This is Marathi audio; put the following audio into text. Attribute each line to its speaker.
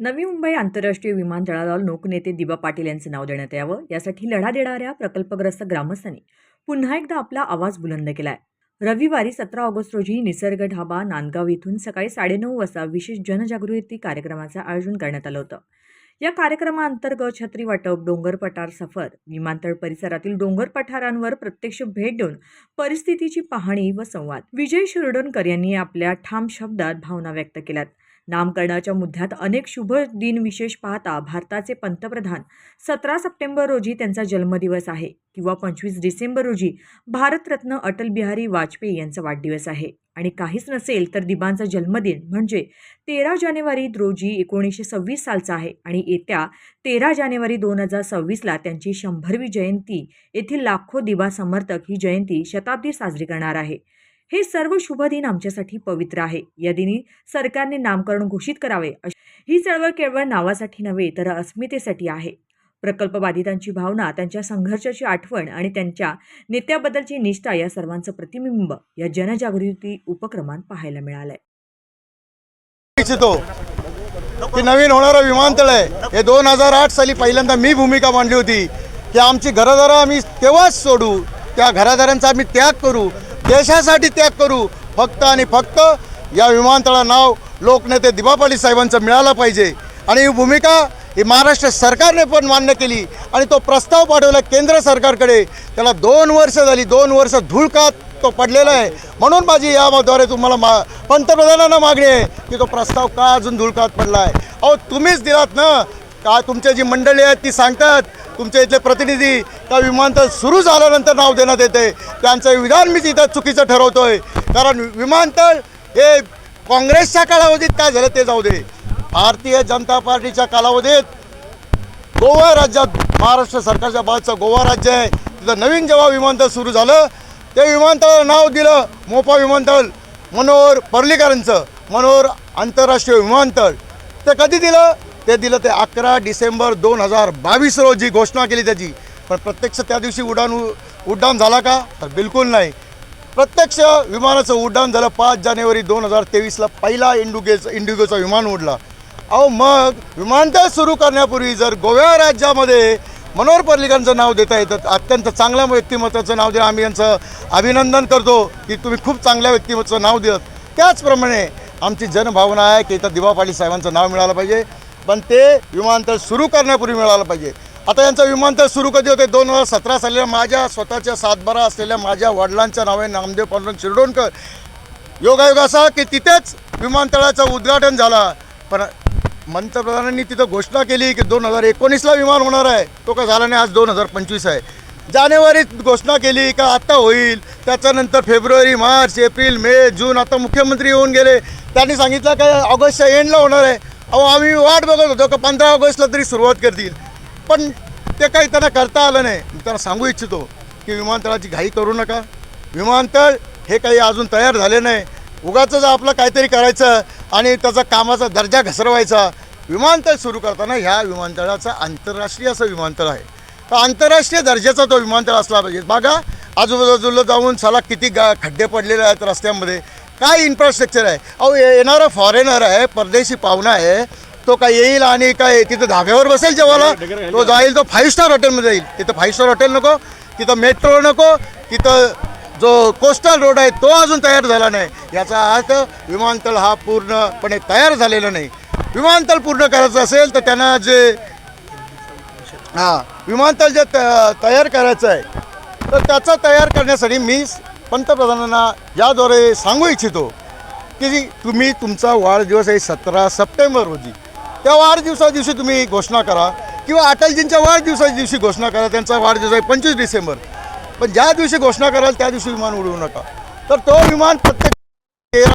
Speaker 1: नवी मुंबई आंतरराष्ट्रीय विमानतळाला लोकनेते दिबा पाटील यांचं नाव देण्यात यावं यासाठी लढा देणाऱ्या प्रकल्पग्रस्त ग्रामस्थांनी पुन्हा एकदा आपला आवाज बुलंद केला आहे रविवारी सतरा ऑगस्ट रोजी निसर्ग ढाबा नांदगाव इथून सकाळी साडेनऊ वाजता विशेष जनजागृती कार्यक्रमाचं आयोजन करण्यात आलं होतं. या कार्यक्रमाअंतर्गत छत्री वाटप डोंगर पठार सफर विमानतळ परिसरातील डोंगर पठारांवर प्रत्यक्ष भेट देऊन परिस्थितीची पाहणी व संवाद. विजय शिरडोणकर यांनी आपल्या ठाम शब्दात भावना व्यक्त केल्यात. नामकरणाच्या मुद्द्यात अनेक शुभ दिन विशेष पाहता भारताचे पंतप्रधान सतरा सप्टेंबर रोजी त्यांचा जन्मदिवस आहे किंवा पंचवीस डिसेंबर रोजी भारतरत्न अटल बिहारी वाजपेयी यांचा वाढदिवस आहे. आणि काहीच नसेल तर दिबांचा जन्मदिन म्हणजे तेरा जानेवारी रोजी एकोणीसशे सव्वीस सालचा आहे आणि येत्या तेरा जानेवारी दोन हजार सव्वीसला त्यांची शंभरवी जयंती येथील लाखो दिबा समर्थक ही जयंती शताब्दी साजरी करणार आहे. हे सर्व शुभ दिन आमच्यासाठी पवित्र आहे. या दिनी सरकारने नामकरण घोषित करावे अश- ही चळवळ केवळ नावासाठी नव्हे तर अस्मितेसाठी आहे. प्रकल्प बाधितांची भावना त्यांच्या संघर्षाची आठवण आणि त्यांच्या नेत्याबद्दलची निष्ठा या सर्वांचं प्रतिबिंब या जनजागृती उपक्रमात पाहायला मिळालंय.
Speaker 2: इच्छितो की नवीन होणारं विमानतळ आहे. हे दोन हजार आठ साली पहिल्यांदा मी भूमिका मांडली होती. की आमची घरादारं आम्ही तेव्हाच सोडू त्या घरादारांचा आम्ही त्याग करू. देशासाठी त्याग करू. फक्त आणि फक्त या विमानतळा नाव लोकनेते दिबापाली साहेबांचं मिळालं पाहिजे. आणि ही भूमिका ही महाराष्ट्र सरकारने पण मान्य केली. आणि तो प्रस्ताव पाठवला केंद्र सरकारकडे. त्याला दोन वर्ष झाली. दोन वर्ष धुळकात तो पडलेला आहे. म्हणून माझी याद्वारे तुम्हाला मा पंतप्रधानांना मागणी आहे की तो प्रस्ताव का अजून धुळकात पडला आहे अहो तुम्हीच दिलात ना. का तुमच्या जी मंडळी आहेत ती सांगतात तुमच्या इथले प्रतिनिधी त्या विमानतळ सुरू झाल्यानंतर नाव देण्यात येते त्यांचं विधान मी इथं चुकीचं ठरवतो आहे कारण विमानतळ हे काँग्रेसच्या कालावधीत काय झालं ते जाऊ दे. भारतीय जनता पार्टीच्या कालावधीत गोवा राज्यात महाराष्ट्र सरकारच्या बाजूचं गोवा राज्य आहे. तिथं नवीन जेव्हा विमानतळ सुरू झालं ते विमानतळाला नाव दिलं मोपा विमानतळ मनोहर पर्लीकरांचं मनोहर आंतरराष्ट्रीय विमानतळ. ते कधी दिलं? ते दिलं ते अकरा डिसेंबर दोन हजार बावीस रोजी घोषणा केली त्याची. पण प्रत्यक्ष त्या दिवशी उड्डाण उड्डाण झाला का? तर बिलकुल नाही. प्रत्यक्ष विमानाचं उड्डाण झालं. पाच जानेवारी दोन हजार तेवीसला पहिला इंडिगोचं इंडिगोचं विमान उडला. अहो मग विमानतळ सुरू करण्यापूर्वी जर गोव्या राज्यामध्ये मनोहर पर्रिकरांचं नाव देता येतं अत्यंत चांगल्या व्यक्तिमत्वाचं नाव देणं आम्ही यांचं अभिनंदन करतो की तुम्ही खूप चांगल्या व्यक्तिमत्वाचं नाव दिलं. त्याचप्रमाणे आमची जनभावना आहे की इथं दिवा पाटील साहेबांचं नाव मिळालं पाहिजे. पण ते विमानतळ सुरू करण्यापूर्वी मिळालं पाहिजे. आता यांचं विमानतळ सुरू कधी होते? दोन हजार सतरा साली माझ्या स्वतःच्या सातबारा असलेल्या माझ्या वडिलांच्या नावे नामदेव पांडुरंग शिरडोणकर. योगायोग असा की तिथेच विमानतळाचं उद्घाटन झाला. पण पंतप्रधानांनी तिथं घोषणा केली की दोन हजार एकोणीसला विमान होणार आहे. तो का झाला नाही? आज दोन हजार पंचवीस आहे. जानेवारीत घोषणा केली का आत्ता होईल? त्याच्यानंतर फेब्रुवारी मार्च एप्रिल मे जून आता मुख्यमंत्री येऊन गेले. त्यांनी सांगितलं का ऑगस्टच्या एंडला होणार आहे. अहो आम्ही वाट बघत होतो का पंधरा ऑगस्टला तरी सुरुवात करतील. पण ते काही त्यांना करता आलं नाही. मी त्यांना सांगू इच्छितो की विमानतळाची घाई करू नका. विमानतळ हे काही अजून तयार झाले नाही. उगाच आपलं काहीतरी करायचं आणि त्याचा कामाचा दर्जा घसरवायचा. विमानतळ सुरू करताना ह्या विमानतळाचा आंतरराष्ट्रीय असं विमानतळ आहे. तर आंतरराष्ट्रीय दर्जाचा तो विमानतळ असला पाहिजे. बघा आजूबाजूला जाऊन साला किती गा खड्डे पडलेले आहेत रस्त्यामध्ये. काय इन्फ्रास्ट्रक्चर आहे? अहो येणारा फॉरेनर आहे परदेशी पाहुणा आहे तो काय येईल आणि काय तिथं धाब्यावर बसेल जेव्हा तो जाईल. तो फाईव्ह स्टार हॉटेलमध्ये जाईल. तिथं फाईव्ह स्टार हॉटेल नको तिथं मेट्रो नको तिथं जो कोस्टल रोड आहे तो अजून तयार झाला नाही. याचा अर्थ विमानतळ हा पूर्णपणे तयार झालेला नाही. विमानतळ पूर्ण करायचं असेल तर त्यांना जे हां विमानतळ जे तयार करायचं आहे तर त्याचं तयार करण्यासाठी मी पंतप्रधानांना याद्वारे सांगू इच्छितो की तुम्ही तुमचा वाढदिवस आहे सतरा सप्टेंबर रोजी त्या वाढदिवसा दिवशी तुम्ही घोषणा करा किंवा अटलजींच्या वाढदिवसाच्या दिवशी घोषणा करा त्यांचा वाढदिवस आहे पंचवीस डिसेंबर. पण ज्या दिवशी घोषणा कराल त्या दिवशी विमान उडवू नका. तर तो विमान प्रत्येक